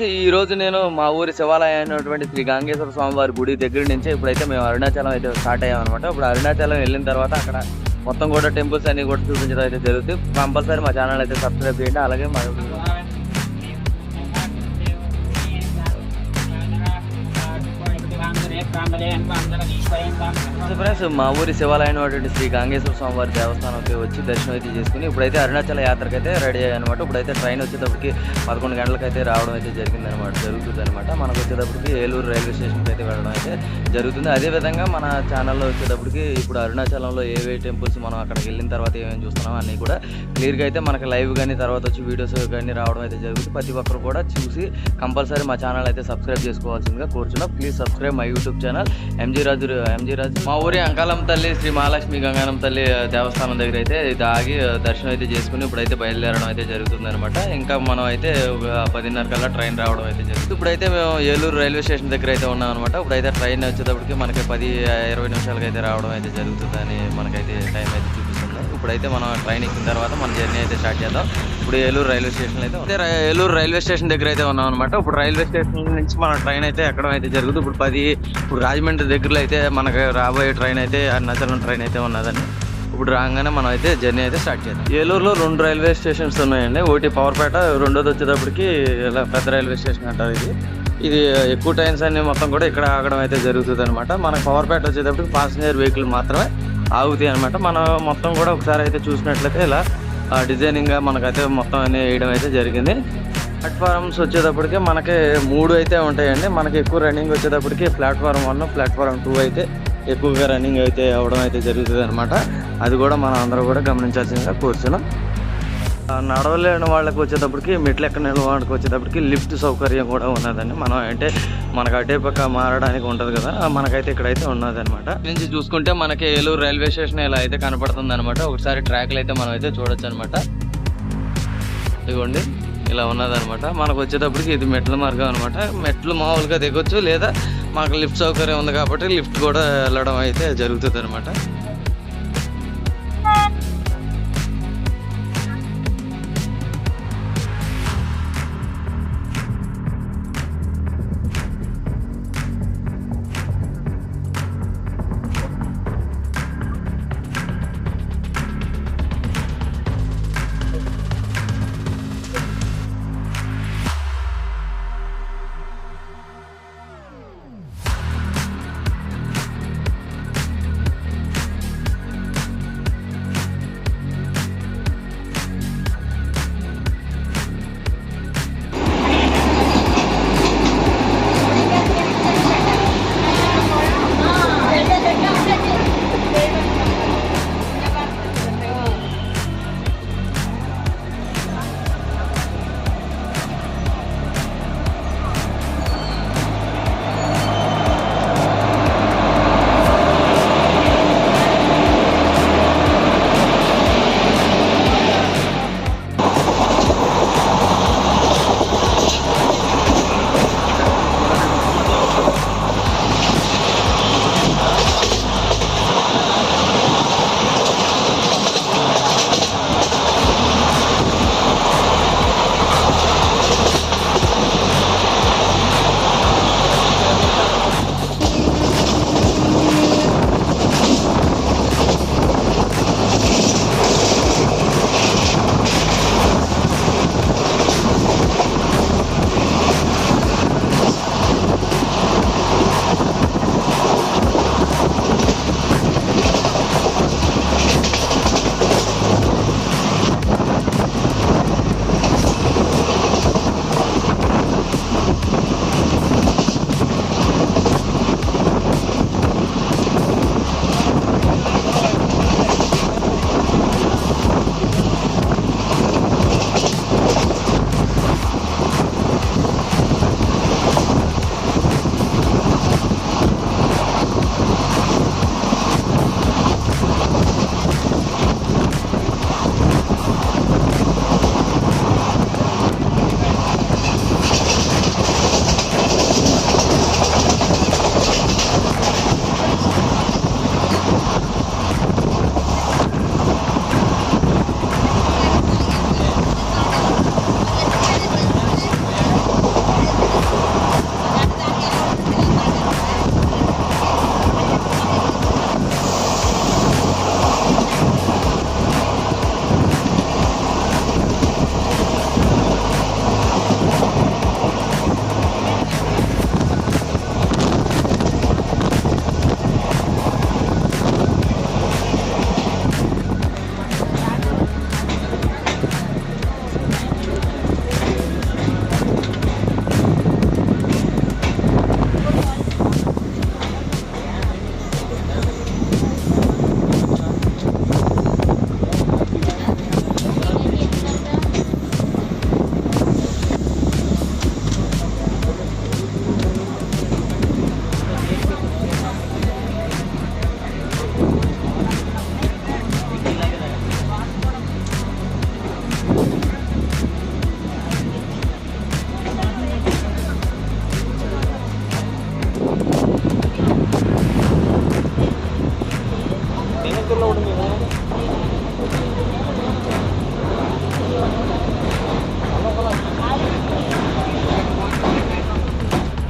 ఈ రోజు నేను మా ఊరి శివాలయం అయినటువంటి శ్రీ గంగేశ్వర స్వామి వారి గుడి దగ్గర నుంచి ఇప్పుడైతే మేము అరుణాచలం అయితే స్టార్ట్ అయ్యాం అనమాట ఇప్పుడు అరుణాచలం వెళ్ళిన తర్వాత అక్కడ మొత్తం కూడా టెంపుల్స్ అన్ని కూడా చూపించడం అయితే జరుగుతుంది. కంపల్సరీ మా ఛానల్ అయితే సబ్స్క్రైబ్ చేయండి. అలాగే మా ఫ్రెండ్స్ మా ఊరి శివాలయం అయినటువంటి శ్రీ గాంగేశ్వర స్వామి వారి దేవస్థానంకి వచ్చి దర్శనం అయితే చేసుకుని ఇప్పుడైతే అరుణాచల యాత్రకి అయితే రెడీ అయ్యానమాట ఇప్పుడైతే ట్రైన్ వచ్చేటప్పటికి పదకొండు గంటలకు అయితే రావడం అయితే జరిగింది అనమాట జరుగుతుంది అనమాట మనకు వచ్చేటప్పటికి ఏలూరు రైల్వే స్టేషన్కి అయితే వెళ్ళడం అయితే జరుగుతుంది. అదేవిధంగా మన ఛానల్లో వచ్చేటప్పటికి ఇప్పుడు అరుణాచలంలో ఏవే టెంపుల్స్ మనం అక్కడికి వెళ్ళిన తర్వాత ఏమేమి చూస్తున్నాం అన్నీ కూడా క్లియర్గా అయితే మనకి లైవ్ కానీ తర్వాత వచ్చి వీడియోస్ కానీ రావడం అయితే జరుగుతుంది. ప్రతి ఒక్కరు కూడా చూసి కంపల్సరీ మా ఛానల్ అయితే సబ్స్క్రైబ్ చేసుకోవాల్సిందిగా కోరుచున్నాం. Please subscribe my YouTube channel. MG Raju MG Raju. మా ఊరి అంకాలం తల్లి శ్రీ మహాలక్ష్మి గంగానం తల్లి దేవస్థానం దగ్గర అయితే ఇది ఆగి దర్శనం అయితే చేసుకుని ఇప్పుడైతే బయలుదేరడం అయితే జరుగుతుంది అనమాట ఇంకా మనం అయితే పదిన్నర కల్లా ట్రైన్ రావడం అయితే జరుగుతుంది. ఇప్పుడైతే మేము ఏలూరు రైల్వే స్టేషన్ దగ్గర అయితే ఉన్నాం అనమాట ఇప్పుడైతే ట్రైన్ వచ్చేటప్పటికి మనకి పది ఇరవై నిమిషాలకి అయితే రావడం అయితే జరుగుతుందని మనకైతే టైం అయితే ఇప్పుడైతే మనం ట్రైన్ ఎక్కిన తర్వాత మన జర్నీ అయితే స్టార్ట్ చేద్దాం. ఇప్పుడు ఏలూరు రైల్వే స్టేషన్ అయితే ఏలూరు రైల్వే స్టేషన్ దగ్గర అయితే ఉన్నాం అనమాట ఇప్పుడు రైల్వే స్టేషన్ నుంచి మన ట్రైన్ అయితే ఎక్కడం అయితే జరుగుతుంది. ఇప్పుడు పది ఇప్పుడు రాజమండ్రి దగ్గరలో అయితే మనకు రాబోయే ట్రైన్ అయితే అరుణాచలం ట్రైన్ అయితే ఉన్నదని ఇప్పుడు రాగానే మనం అయితే జర్నీ అయితే స్టార్ట్ చేద్దాం. ఏలూరులో రెండు రైల్వే స్టేషన్స్ ఉన్నాయండి. ఒకటి పవర్పేట రెండోది వచ్చేటప్పటికి ఇలా పెద్ద రైల్వే స్టేషన్ అంటారు ఇది. ఇది ఎక్కువ టైమ్స్ అన్ని మొత్తం కూడా ఇక్కడ ఆగడం అయితే జరుగుతుంది అనమాట మనకు పవర్పేట వచ్చేటప్పటికి పాసింజర్ వెహికల్ మాత్రమే. ఆగుతాయి అనమాట మనం మొత్తం కూడా ఒకసారి అయితే చూసినట్లయితే ఇలా డిజైనింగ్గా మనకైతే మొత్తం అన్ని వేయడం అయితే జరిగింది. ప్లాట్ఫారమ్స్ వచ్చేటప్పటికి మనకి మూడు అయితే ఉంటాయండి. మనకి ఎక్కువ రన్నింగ్ వచ్చేటప్పటికి ప్లాట్ఫారం వన్ ప్లాట్ఫారం టూ అయితే ఎక్కువగా రన్నింగ్ అయితే అవ్వడం అయితే జరుగుతుంది అనమాట అది కూడా మనం అందరూ కూడా గమనించాల్సిందిగా కోరుచున్నాం. ఆ, నడవలేని వాళ్ళకి వచ్చేటప్పటికి మెట్లు ఎక్కడ వాళ్ళకి వచ్చేటప్పటికి లిఫ్ట్ సౌకర్యం కూడా ఉన్నదండి. మనం అంటే మనకు అటే పక్క మారడానికి ఉంటుంది కదా మనకైతే ఇక్కడైతే ఉన్నది అనమాట నుంచి చూసుకుంటే మనకి ఏలూరు రైల్వే స్టేషన్ ఇలా అయితే కనపడుతుంది అనమాట ఒకసారి ట్రాక్లు అయితే మనం అయితే చూడొచ్చు అనమాట ఇదిగోండి ఇలా ఉన్నదనమాట మనకు వచ్చేటప్పటికి ఇది మెట్ల మార్గం అనమాట మెట్లు మామూలుగా దిగొచ్చు లేదా మాకు లిఫ్ట్ సౌకర్యం ఉంది కాబట్టి లిఫ్ట్ కూడా వెళ్ళడం అయితే జరుగుతుంది అనమాట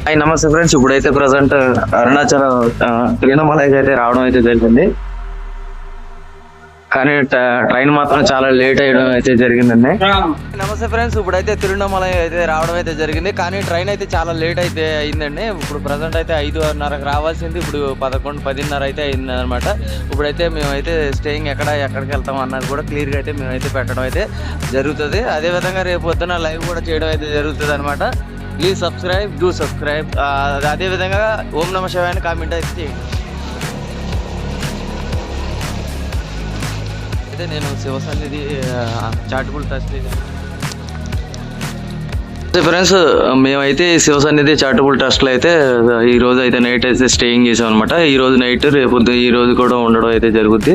హాయ్ నమస్తే ఫ్రెండ్స్ ఇప్పుడైతే ప్రజెంట్ అరుణాచల్ ఆ, అయితే రావడం అయితే జరిగింది. కానీ ట్రైన్ మాత్రం చాలా లేట్ అయ్యడం అయితే జరిగిందండి. నమస్తే ఫ్రెండ్స్ ఇప్పుడైతే తిరువణమలై అయితే రావడం అయితే జరిగింది. కానీ ట్రైన్ అయితే చాలా లేట్ అయితే అయిందండి. ఇప్పుడు ప్రజెంట్ అయితే ఐదున్నరకు రావాల్సింది. ఇప్పుడు పదకొండు పదిన్నర అయితే అయింది అనమాట ఇప్పుడైతే మేమైతే స్టేయింగ్ ఎక్కడ ఎక్కడికి వెళ్తాం అన్నది కూడా క్లియర్గా అయితే మేమైతే పెట్టడం అయితే జరుగుతుంది. అదేవిధంగా రేపు పొద్దున లైవ్ కూడా చేయడం అయితే జరుగుతుంది అనమాట ప్లీజ్ సబ్స్క్రైబ్ డూ సబ్స్క్రైబ్. అదేవిధంగా ఓం నమ శివాయని కామెంట్ అయితే చేయండి. అయితే నేను శివసన్నిధి చారిటబుల్ ట్రస్ట్ ఫ్రెండ్స్ మేమైతే శివసన్నిధి చారిటబుల్ ట్రస్ట్లో అయితే ఈ రోజు అయితే నైట్ అయితే స్టేయింగ్ చేసాం అనమాట ఈ రోజు నైట్ రేపు ఈ రోజు కూడా ఉండడం అయితే జరుగుద్ది.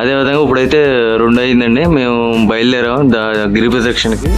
అదేవిధంగా ఇప్పుడైతే రెండు అయిందండి. మేము బయలుదేరాం గిరి ప్రదక్షిణకి.